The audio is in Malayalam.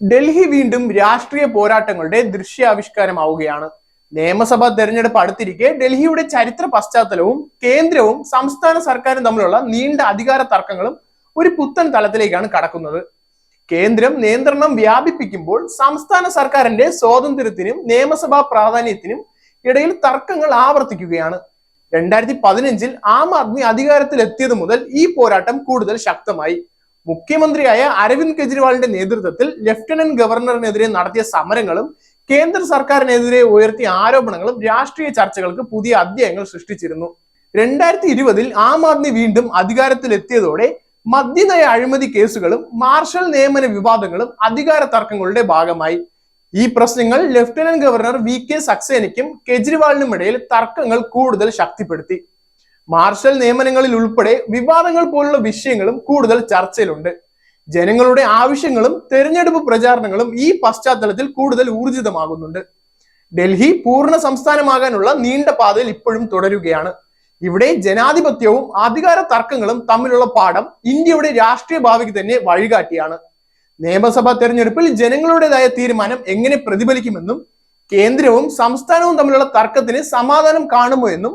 ഡൽഹി വീണ്ടും രാഷ്ട്രീയ പോരാട്ടങ്ങളുടെ ദൃശ്യാവിഷ്കാരമാവുകയാണ്. നിയമസഭാ തെരഞ്ഞെടുപ്പ് അടുത്തിരിക്കെ ഡൽഹിയുടെ ചരിത്ര പശ്ചാത്തലവും കേന്ദ്രവും സംസ്ഥാന സർക്കാരും തമ്മിലുള്ള നീണ്ട അധികാര തർക്കങ്ങളും ഒരു പുത്തൻ തലത്തിലേക്കാണ് കടക്കുന്നത്. കേന്ദ്രം നിയന്ത്രണം വ്യാപിപ്പിക്കുമ്പോൾ സംസ്ഥാന സർക്കാരിന്റെ സ്വാതന്ത്ര്യത്തിനും നിയമസഭാ പ്രാധാന്യത്തിനും ഇടയിൽ തർക്കങ്ങൾ ആവർത്തിക്കുകയാണ്. രണ്ടായിരത്തി പതിനഞ്ചിൽ ആം ആദ്മി അധികാരത്തിലെത്തിയത് മുതൽ ഈ പോരാട്ടം കൂടുതൽ ശക്തമായി. മുഖ്യമന്ത്രിയായ അരവിന്ദ് കെജ്രിവാളിന്റെ നേതൃത്വത്തിൽ ലഫ്റ്റനന്റ് ഗവർണറിനെതിരെ നടത്തിയ സമരങ്ങളും കേന്ദ്ര സർക്കാരിനെതിരെ ഉയർത്തിയ ആരോപണങ്ങളും രാഷ്ട്രീയ ചർച്ചകൾക്ക് പുതിയ അധ്യായങ്ങൾ സൃഷ്ടിച്ചിരുന്നു. രണ്ടായിരത്തി ഇരുപതിൽ ആം ആദ്മി വീണ്ടും അധികാരത്തിലെത്തിയതോടെ മദ്യനയ അഴിമതി കേസുകളും മാർഷൽ നിയമന വിവാദങ്ങളും അധികാര തർക്കങ്ങളുടെ ഭാഗമായി. ഈ പ്രശ്നങ്ങൾ ലഫ്റ്റനന്റ് ഗവർണർ വി കെ സക്സേനയ്ക്കും കെജ്രിവാളിനും ഇടയിൽ തർക്കങ്ങൾ കൂടുതൽ ശക്തിപ്പെടുത്തി. മാർഷൽ നിയമനങ്ങളിൽ ഉൾപ്പെടെ വിവാദങ്ങൾ പോലുള്ള വിഷയങ്ങളും കൂടുതൽ ചർച്ചയിലുണ്ട്. ജനങ്ങളുടെ ആവശ്യങ്ങളും തെരഞ്ഞെടുപ്പ് പ്രചാരണങ്ങളും ഈ പശ്ചാത്തലത്തിൽ കൂടുതൽ ഊർജിതമാകുന്നുണ്ട്. ഡൽഹി പൂർണ സംസ്ഥാനമാകാനുള്ള നീണ്ട പാതയിൽ ഇപ്പോഴും തുടരുകയാണ്. ഇവിടെ ജനാധിപത്യവും അധികാര തർക്കങ്ങളും തമ്മിലുള്ള പാഠം ഇന്ത്യയുടെ രാഷ്ട്രീയ ഭാവിക്ക് തന്നെ വഴികാട്ടിയാണ്. നിയമസഭാ തെരഞ്ഞെടുപ്പിൽ ജനങ്ങളുടേതായ തീരുമാനം എങ്ങനെ പ്രതിഫലിക്കുമെന്നും കേന്ദ്രവും സംസ്ഥാനവും തമ്മിലുള്ള തർക്കത്തിന് സമാധാനം കാണുമോ എന്നും